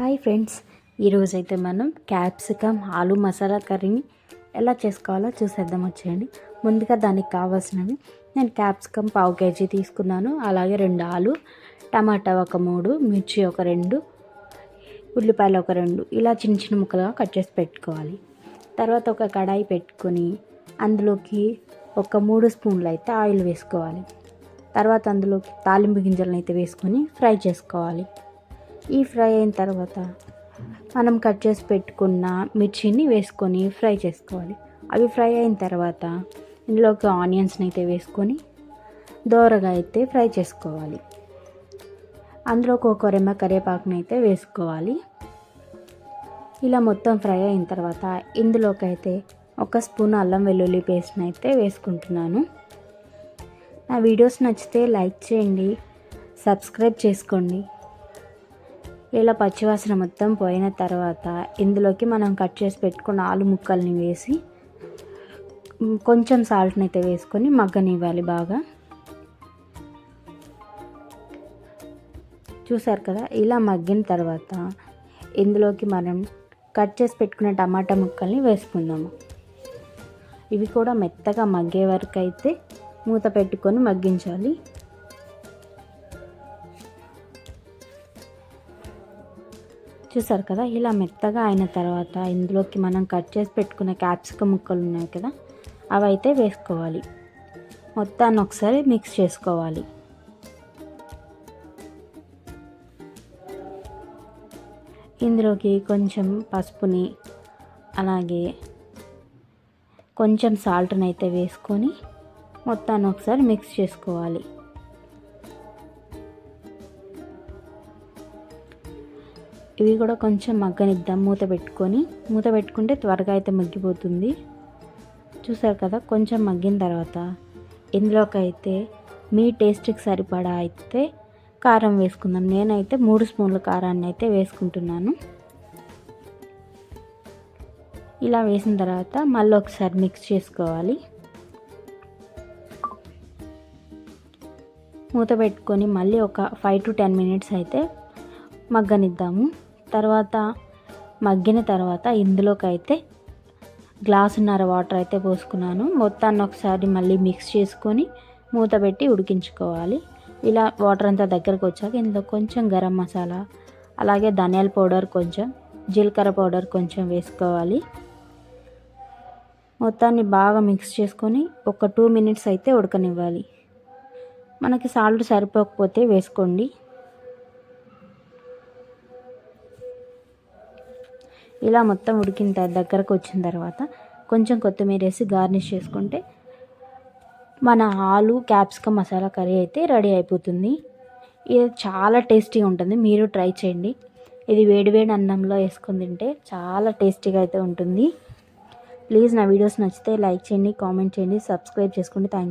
Hi friends. ఈరోజైతే మనం capsicum ఆలు మసాలా కర్రీని ఎలా చేసుకోవాలో చూసేద్దాం వచ్చేయండి. ముందుగా దానికి కావాల్సినవి నేను క్యాప్సికమ్ పావు కేజీ తీసుకున్నాను. అలాగే రెండు ఆలు టమాటా ఒక మూడు మిర్చి ఒక రెండు ఉల్లిపాయలు ఒక రెండు. ఇలా చిన్న చిన్న ముక్కలుగా కట్ చేసి పెట్టుకోవాలి. తర్వాత ఒక కడాయి పెట్టుకొని అందులోకి ఒక మూడు స్పూన్లు అయితే ఆయిల్ వేసుకోవాలి. తర్వాత అందులోకి తాలింపు గింజలను అయితే వేసుకొని ఫ్రై చేసుకోవాలి. ఈ ఫ్రై అయిన తర్వాత మనం కట్ చేసి పెట్టుకున్న మిర్చిని వేసుకొని ఫ్రై చేసుకోవాలి. అవి ఫ్రై అయిన తర్వాత ఇందులోకి ఆనియన్స్ని అయితే వేసుకొని దోరగా అయితే ఫ్రై చేసుకోవాలి. అందులోకి ఒక రెమ్మ కరివేపాకుని అయితే వేసుకోవాలి. ఇలా మొత్తం ఫ్రై అయిన తర్వాత ఇందులోకి అయితే ఒక స్పూన్ అల్లం వెల్లుల్లి పేస్ట్ని అయితే వేసుకుంటున్నాను. నా వీడియోస్ నచ్చితే లైక్ చేయండి సబ్స్క్రైబ్ చేసుకోండి. ఇలా పచ్చివాసన మొత్తం పోయిన తర్వాత ఇందులోకి మనం కట్ చేసి పెట్టుకున్న ఆలు ముక్కల్ని వేసి కొంచెం సాల్ట్ని అయితే వేసుకొని మగ్గనివ్వాలి బాగా. చూసారు కదా ఇలా మగ్గిన తర్వాత ఇందులోకి మనం కట్ చేసి పెట్టుకున్న టమాటా ముక్కల్ని వేసుకుందాము. ఇవి కూడా మెత్తగా మగ్గే వరకు అయితే మూత పెట్టుకొని మగ్గించాలి. చూసారు కదా? ఇలా మెత్తగా అయిన తర్వాత ఇందులోకి మనం కట్ చేసి పెట్టుకున్న క్యాప్సికమ్ ముక్కలు ఉన్నాయి కదా? అవి అయితే వేసుకోవాలి. మొత్తాన్ని ఒకసారి మిక్స్ చేసుకోవాలి. ఇందులోకి కొంచెం పసుపుని అలాగే కొంచెం సాల్ట్ని అయితే వేసుకొని మొత్తాన్ని ఒకసారి మిక్స్ చేసుకోవాలి. ఇవి కూడా కొంచెం మగ్గనిద్దాం. మూత పెట్టుకొని మూత పెట్టుకుంటే త్వరగా అయితే మగ్గిపోతుంది. చూసారు కదా కొంచెం మగ్గిన తర్వాత ఇందులోకైతే మీ టేస్ట్కి సరిపడా అయితే కారం వేసుకుందాం. నేనైతే మూడు స్పూన్ల కారాన్ని అయితే వేసుకుంటున్నాను. ఇలా వేసిన తర్వాత మళ్ళీ ఒకసారి మిక్స్ చేసుకోవాలి. మూత పెట్టుకొని మళ్ళీ ఒక ఫైవ్ టు టెన్ మినిట్స్ అయితే మగ్గనిద్దాము. తర్వాత మగ్గిన తర్వాత ఇందులోకి అయితే గ్లాసున్నర వాటర్ అయితే పోసుకున్నాను. మొత్తాన్ని ఒకసారి మళ్ళీ మిక్స్ చేసుకొని మూత పెట్టి ఉడికించుకోవాలి. ఇలా వాటర్ అంతా దగ్గరకు వచ్చాక ఇందులో కొంచెం గరం మసాలా అలాగే ధనియాల పౌడర్ కొంచెం జీలకర్ర పౌడర్ కొంచెం వేసుకోవాలి. మొత్తాన్ని బాగా మిక్స్ చేసుకొని ఒక టూ మినిట్స్ అయితే ఉడకనివ్వాలి. మనకి సాల్ట్ సరిపోకపోతే వేసుకోండి. ఇలా మొత్తం ఉడికిన దగ్గరకు వచ్చిన తర్వాత కొంచెం కొత్తిమీర వేసి గార్నిష్ చేసుకుంటే మన ఆలు క్యాప్సికమ్ మసాలా కర్రీ అయితే రెడీ అయిపోతుంది. ఇది చాలా టేస్టీగా ఉంటుంది. మీరు ట్రై చేయండి. ఇది వేడివేడి అన్నంలో వేసుకొని తింటే చాలా టేస్టీగా అయితే ఉంటుంది. ప్లీజ్ నా వీడియోస్ నచ్చితే లైక్ చేయండి కామెంట్ చేయండి సబ్స్క్రైబ్ చేసుకోండి. Thank you